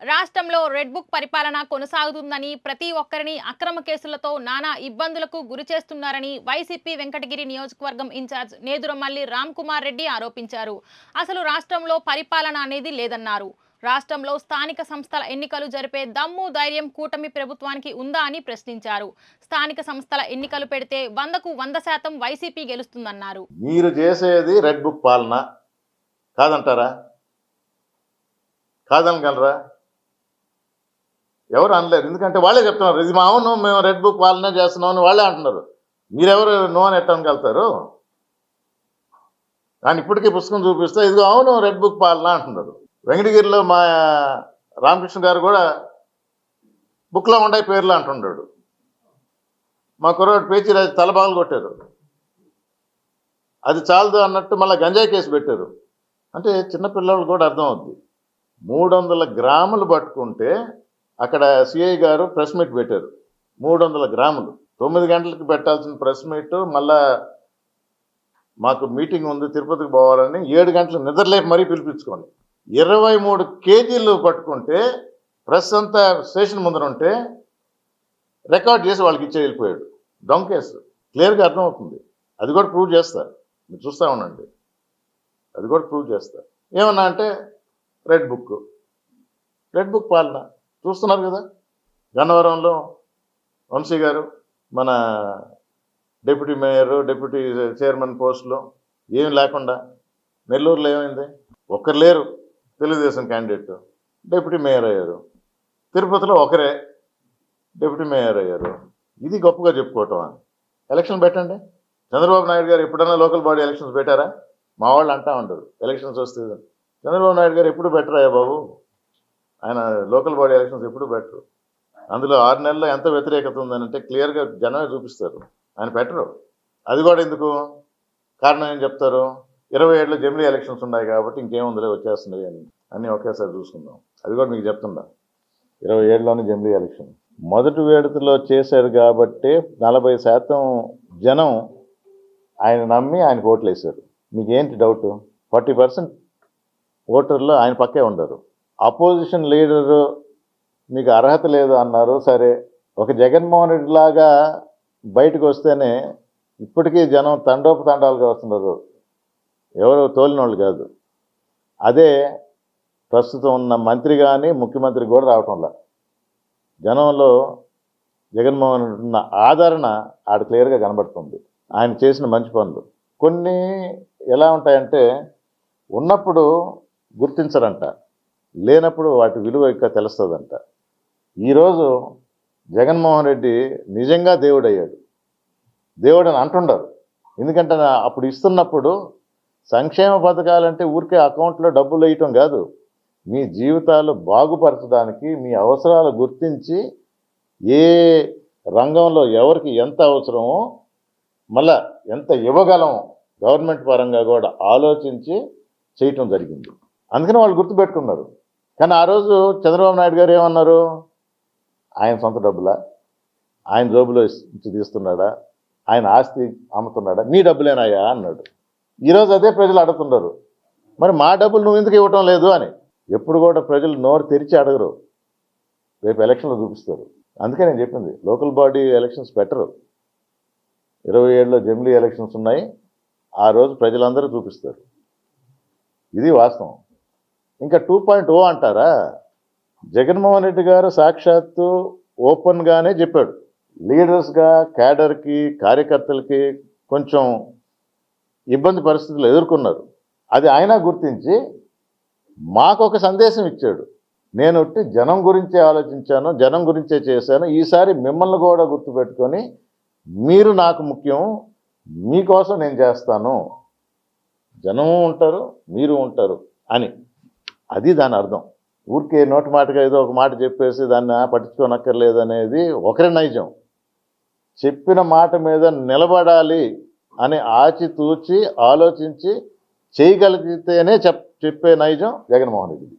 రాష్ట్రంలో red book పరిపాలన కొనసాగుతుందని ప్రతి ఒక్కరిని అక్రమ కేసులతో నానా ఇబ్బందులకు గురి చేస్తున్నారని వైసీపీ వెంకటగిరి నియోజకవర్గం ఇన్ఛార్జ్ నేదురమల్లి రామ్ కుమార్ రెడ్డి ఆరోపించారు. అసలు రాష్ట్రంలో పరిపాలన అనేది లేదన్నారు. రాష్ట్రంలో స్థానిక సంస్థల ఎన్నికలు జరిపే దమ్ము ధైర్యం కూటమి ప్రభుత్వానికి ఉందా అని ప్రశ్నించారు. స్థానిక సంస్థల ఎన్నికలు పెడితే వందకు వంద శాతం వైసీపీ గెలుస్తుందన్నారు. మీరు చేసేది రెడ్ బుక్ పాలన కాదంటారా? కాదనగలరా? ఎవరు అనలేరు. ఎందుకంటే వాళ్ళే చెప్తున్నారు ఇది మా అవును మేము రెడ్ బుక్ వాళ్ళనే చేస్తున్నాం అని వాళ్ళే అంటున్నారు. మీరెవరు నో అని ఎట్టనగలుగుతారు కానీ ఇప్పటికీ పుస్తకం చూపిస్తే ఇదిగో అవును రెడ్ బుక్ పాలన అంటున్నారు. వెంకటగిరిలో మా రామకృష్ణ గారు కూడా బుక్లో ఉండే పేర్లు అంటున్నాడు మా కుర్రాడు పేచి రాజు తలబాగలు కొట్టారు. అది చాలదు అన్నట్టు మళ్ళీ గంజాయి కేసు పెట్టారు. అంటే చిన్నపిల్లలు కూడా అర్థం అవుద్ది. మూడు వందల గ్రాములు పట్టుకుంటే అక్కడ సిఐ గారు ప్రెస్ మీట్ పెట్టారు. మూడు వందల గ్రాములు. తొమ్మిది గంటలకు పెట్టాల్సిన ప్రెస్ మీట్ మళ్ళా మాకు మీటింగ్ ఉంది తిరుపతికి పోవాలని ఏడు గంటలు నిద్రలేపు మరీ పిలిపించుకోండి. ఇరవై మూడు కేజీలు పట్టుకుంటే ప్రెస్ అంతా స్టేషన్ ముందర ఉంటే రికార్డ్ చేసి వాళ్ళకి ఇచ్చే వెళ్ళిపోయాడు. దొంగ కేసు క్లియర్గా అర్థమవుతుంది. అది కూడా ప్రూవ్ చేస్తారు. మీరు చూస్తూ ఉండండి. అది కూడా ప్రూవ్ చేస్తారు. ఏమన్నా అంటే రెడ్ బుక్. రెడ్ బుక్ పాలన. చూస్తున్నారు కదా? గన్నవరంలో వంశీ గారు మన డిప్యూటీ మేయర్ డిప్యూటీ చైర్మన్ పోస్టులో ఏం లేకుండా నెల్లూరులో ఏమైంది? ఒక్కరు లేరు తెలుగుదేశం క్యాండిడేట్. డిప్యూటీ మేయర్ అయ్యారు. తిరుపతిలో ఒకరే డిప్యూటీ మేయర్ అయ్యారు. ఇది గొప్పగా చెప్పుకోవటం ఎలక్షన్ పెట్టండి. చంద్రబాబు నాయుడు గారు ఎప్పుడైనా లోకల్ బాడీ ఎలక్షన్స్ పెట్టారా? మా వాళ్ళు అంటా ఉంటారు ఎలక్షన్స్ వస్తే చంద్రబాబు నాయుడు గారు ఎప్పుడు బెటర్ అయ్యా బాబు? ఆయన లోకల్ బాడీ ఎలక్షన్స్ ఎప్పుడు బెటరు. అందులో ఆరు నెలల్లో ఎంత వ్యతిరేకత ఉందనంటే క్లియర్గా జనమే చూపిస్తారు. ఆయన పెట్టరు అది కూడా ఎందుకు? కారణం ఏం చెప్తారు? ఇరవై ఏడులో జమిలీ ఎలక్షన్స్ ఉన్నాయి కాబట్టి ఇంకేముందిలే వచ్చేస్తున్నాయి అని. అన్నీ ఒకేసారి చూసుకుందాం. అది కూడా మీకు చెప్తుందా ఇరవై ఏడులోనే జమిలీ ఎలక్షన్. మొదటి వేడుకలో చేశారు కాబట్టి నలభై శాతం జనం ఆయన నమ్మి ఆయనకు ఓట్లు వేశారు మీకేంటి డౌట్? ఫార్టీ పర్సెంట్ ఓటర్లు ఆయన పక్కే ఉండరు. అపోజిషన్ లీడరు మీకు అర్హత లేదు అన్నారు. సరే ఒక జగన్మోహన్ రెడ్డి లాగా బయటకు వస్తేనే ఇప్పటికీ జనం తండోపు తండాలుగా వస్తున్నారు. ఎవరు తోలినోళ్ళు కాదు. అదే ప్రస్తుతం ఉన్న మంత్రి కానీ ముఖ్యమంత్రి కూడా రావటంలా జనంలో జగన్మోహన్ రెడ్డి ఉన్న ఆదరణ ఆడ క్లియర్గా కనబడుతుంది. ఆయన చేసిన మంచి పనులు. కొన్ని ఎలా ఉంటాయంటే ఉన్నప్పుడు గుర్తించరంట. లేనప్పుడు వాటి విలువ ఇంకా తెలుస్తుందంట. ఈరోజు జగన్మోహన్ రెడ్డి నిజంగా దేవుడు అయ్యాడు దేవుడు అని అంటుండరు. ఎందుకంటే అప్పుడు ఇస్తున్నప్పుడు సంక్షేమ పథకాలంటే ఊరికే అకౌంట్లో డబ్బులు వేయటం కాదు. మీ జీవితాలు బాగుపరచడానికి మీ అవసరాలు గుర్తించి ఏ రంగంలో ఎవరికి ఎంత అవసరమో మళ్ళా ఎంత ఇవ్వగలం గవర్నమెంట్ పరంగా కూడా ఆలోచించి చేయటం జరిగింది. అందుకని వాళ్ళు గుర్తుపెట్టుకున్నారు. కానీ ఆ రోజు చంద్రబాబు నాయుడు గారు ఏమన్నారు? ఆయన సొంత డబ్బులా? ఆయన జోబులో నుంచి తీస్తున్నాడా? ఆయన ఆస్తి అమ్ముతున్నాడా? మీ డబ్బులేనాయా? అన్నాడు. ఈరోజు అదే ప్రజలు అడుగుతున్నారు. మరి మా డబ్బులు నువ్వు ఎందుకు ఇవ్వటం లేదు అని. ఎప్పుడు కూడా ప్రజలు నోరు తెరిచి అడగరు. రేపు ఎలక్షన్లో చూపిస్తారు. అందుకే నేను చెప్పింది. లోకల్ బాడీ ఎలక్షన్స్ పెట్టరు. ఇరవై ఏడులో జమిలీ ఎలక్షన్స్ ఉన్నాయి. ఆ రోజు ప్రజలందరూ చూపిస్తారు. ఇది వాస్తవం. ఇంకా టూ పాయింట్ ఓ అంటారా? జగన్మోహన్ రెడ్డి గారు సాక్షాత్తు ఓపెన్గానే చెప్పాడు. లీడర్స్గా క్యాడర్కి కార్యకర్తలకి కొంచెం ఇబ్బంది పరిస్థితులు ఎదుర్కొన్నారు. అది ఆయన గుర్తించి మాకు ఒక సందేశం ఇచ్చాడు. నేను ఒట్టి జనం గురించే ఆలోచించాను జనం గురించే చేశాను. ఈసారి మిమ్మల్ని కూడా గుర్తుపెట్టుకొని మీరు నాకు ముఖ్యం మీకోసం నేను చేస్తాను. జనము ఉంటారు మీరు ఉంటారు అని. అది దాని అర్థం. ఊరికే నోటి మాటగా ఏదో ఒక మాట చెప్పేసి దాన్ని పట్టించుకోనక్కర్లేదు అనేది ఒకరి నైజం. చెప్పిన మాట మీద నిలబడాలి అని ఆచితూచి ఆలోచించి చేయగలిగితేనే చెప్ చెప్పే నైజం జగన్మోహన్ రెడ్డి.